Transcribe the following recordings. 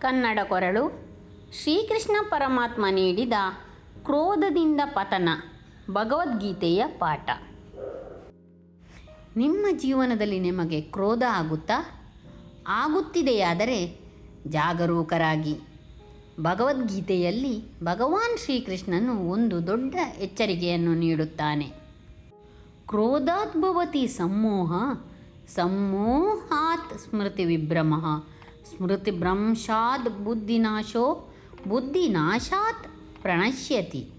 ಕನ್ನಡ ಕೊರಳು. ಶ್ರೀಕೃಷ್ಣ ಪರಮಾತ್ಮ ನೀಡಿದ ಕ್ರೋಧದಿಂದ ಪತನ. ಭಗವದ್ಗೀತೆಯ ಪಾಠ. ನಿಮ್ಮ ಜೀವನದಲ್ಲಿ ನಿಮಗೆ ಕ್ರೋಧ ಆಗುತ್ತಾ? ಆಗುತ್ತಿದೆಯಾದರೆ ಜಾಗರೂಕರಾಗಿ. ಭಗವದ್ಗೀತೆಯಲ್ಲಿ ಭಗವಾನ್ ಶ್ರೀಕೃಷ್ಣನು ಒಂದು ದೊಡ್ಡ ಎಚ್ಚರಿಕೆಯನ್ನು ನೀಡುತ್ತಾನೆ. ಕ್ರೋಧಾತ್ಭವತಿ ಸಮೂಹ ಸಮ್ಮೋಹಾತ್ ಸ್ಮೃತಿ ವಿಭ್ರಮ. ಸ್ಮೃತಿ ಭ್ರಂಶಾದ್ ಬುದ್ಧಿನಾಶೋ, ಬುದ್ಧಿನಾಶಾತ್ ಪ್ರಣಶ್ಯತಿ.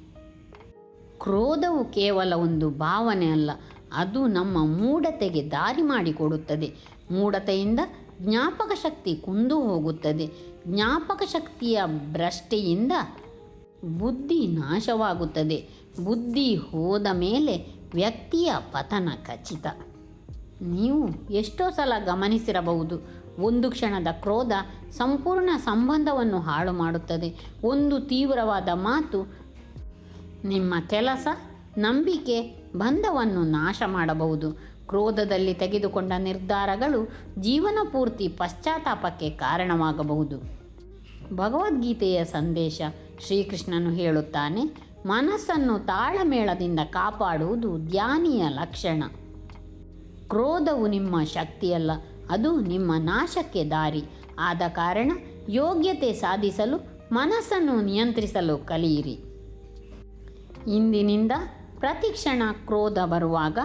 ಕ್ರೋಧವು ಕೇವಲ ಒಂದು ಭಾವನೆ ಅಲ್ಲ, ಅದು ನಮ್ಮ ಮೂಢತೆಗೆ ದಾರಿ ಮಾಡಿಕೊಡುತ್ತದೆ. ಮೂಢತೆಯಿಂದ ಜ್ಞಾಪಕ ಶಕ್ತಿ ಕುಂದು ಹೋಗುತ್ತದೆ. ಜ್ಞಾಪಕ ಶಕ್ತಿಯ ಭ್ರಷ್ಟೆಯಿಂದ ಬುದ್ಧಿ ನಾಶವಾಗುತ್ತದೆ. ಬುದ್ಧಿ ಹೋದ ಮೇಲೆ ವ್ಯಕ್ತಿಯ ಪತನ ಖಚಿತ. ನೀವು ಎಷ್ಟೋ ಸಲ ಗಮನಿಸಿರಬಹುದು. ಒಂದು ಕ್ಷಣದ ಕ್ರೋಧ ಸಂಪೂರ್ಣ ಸಂಬಂಧವನ್ನು ಹಾಳು ಮಾಡುತ್ತದೆ. ಒಂದು ತೀವ್ರವಾದ ಮಾತು, ನಿಮ್ಮ ಕೆಲಸ, ನಂಬಿಕೆ, ಬಂಧವನ್ನು ನಾಶ ಮಾಡಬಹುದು. ಕ್ರೋಧದಲ್ಲಿ ತೆಗೆದುಕೊಂಡ ನಿರ್ಧಾರಗಳು ಜೀವನ ಪೂರ್ತಿ ಪಶ್ಚಾತ್ತಾಪಕ್ಕೆ ಕಾರಣವಾಗಬಹುದು. ಭಗವದ್ಗೀತೆಯ ಸಂದೇಶ ಶ್ರೀಕೃಷ್ಣನು ಹೇಳುತ್ತಾನೆ, ಮನಸ್ಸನ್ನು ತಾಳಮೇಳದಿಂದ ಕಾಪಾಡುವುದು ಧ್ಯಾನಿಯ ಲಕ್ಷಣ. ಕ್ರೋಧವು ನಿಮ್ಮ ಶಕ್ತಿಯಲ್ಲ, ಅದು ನಿಮ್ಮ ನಾಶಕ್ಕೆ ದಾರಿ. ಆದ ಕಾರಣ ಯೋಗ್ಯತೆ ಸಾಧಿಸಲು ಮನಸ್ಸನ್ನು ನಿಯಂತ್ರಿಸಲು ಕಲಿಯಿರಿ. ಇಂದಿನಿಂದ ಪ್ರತಿಕ್ಷಣ ಕ್ರೋಧ ಬರುವಾಗ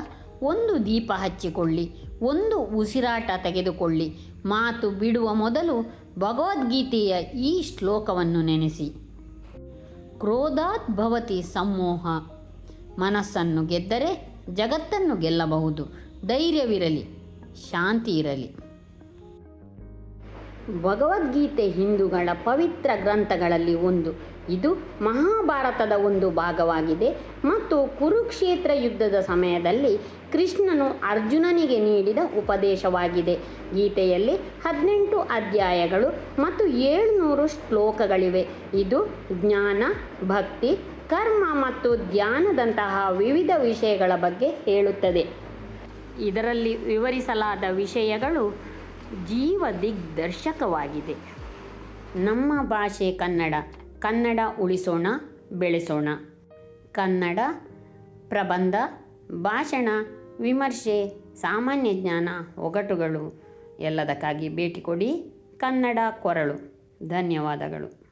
ಒಂದು ದೀಪ ಹಚ್ಚಿಕೊಳ್ಳಿ, ಒಂದು ಉಸಿರಾಟ ತೆಗೆದುಕೊಳ್ಳಿ. ಮಾತು ಬಿಡುವ ಮೊದಲು ಭಗವದ್ಗೀತೆಯ ಈ ಶ್ಲೋಕವನ್ನು ನೆನೆಸಿ. ಕ್ರೋಧಾತ್ ಭವತಿ ಸಮ್ಮೋಹ. ಮನಸ್ಸನ್ನು ಗೆದ್ದರೆ ಜಗತ್ತನ್ನು ಗೆಲ್ಲಬಹುದು. ಧೈರ್ಯವಿರಲಿ, ಶಾಂತಿ ಇರಲಿ. ಭಗವದ್ಗೀತೆ ಹಿಂದೂಗಳ ಪವಿತ್ರ ಗ್ರಂಥಗಳಲ್ಲಿ ಒಂದು. ಇದು ಮಹಾಭಾರತದ ಒಂದು ಭಾಗವಾಗಿದೆ ಮತ್ತು ಕುರುಕ್ಷೇತ್ರ ಯುದ್ಧದ ಸಮಯದಲ್ಲಿ ಕೃಷ್ಣನು ಅರ್ಜುನನಿಗೆ ನೀಡಿದ ಉಪದೇಶವಾಗಿದೆ. ಗೀತೆಯಲ್ಲಿ ಹದಿನೆಂಟು ಅಧ್ಯಾಯಗಳು ಮತ್ತು ಏಳುನೂರು ಶ್ಲೋಕಗಳಿವೆ. ಇದು ಜ್ಞಾನ, ಭಕ್ತಿ, ಕರ್ಮ ಮತ್ತು ಧ್ಯಾನದಂತಹ ವಿವಿಧ ವಿಷಯಗಳ ಬಗ್ಗೆ ಹೇಳುತ್ತದೆ. ಇದರಲ್ಲಿ ವಿವರಿಸಲಾದ ವಿಷಯಗಳು ಜೀವ ದಿಗ್ದರ್ಶಕವಾಗಿದೆ. ನಮ್ಮ ಭಾಷೆ ಕನ್ನಡ. ಕನ್ನಡ ಉಳಿಸೋಣ, ಬೆಳೆಸೋಣ. ಕನ್ನಡ ಪ್ರಬಂಧ, ಭಾಷಣ, ವಿಮರ್ಶೆ, ಸಾಮಾನ್ಯ ಜ್ಞಾನ, ಒಗಟುಗಳು ಎಲ್ಲದಕ್ಕಾಗಿ ಭೇಟಿ ಕೊಡಿ ಕನ್ನಡ ಕೊರಳು. ಧನ್ಯವಾದಗಳು.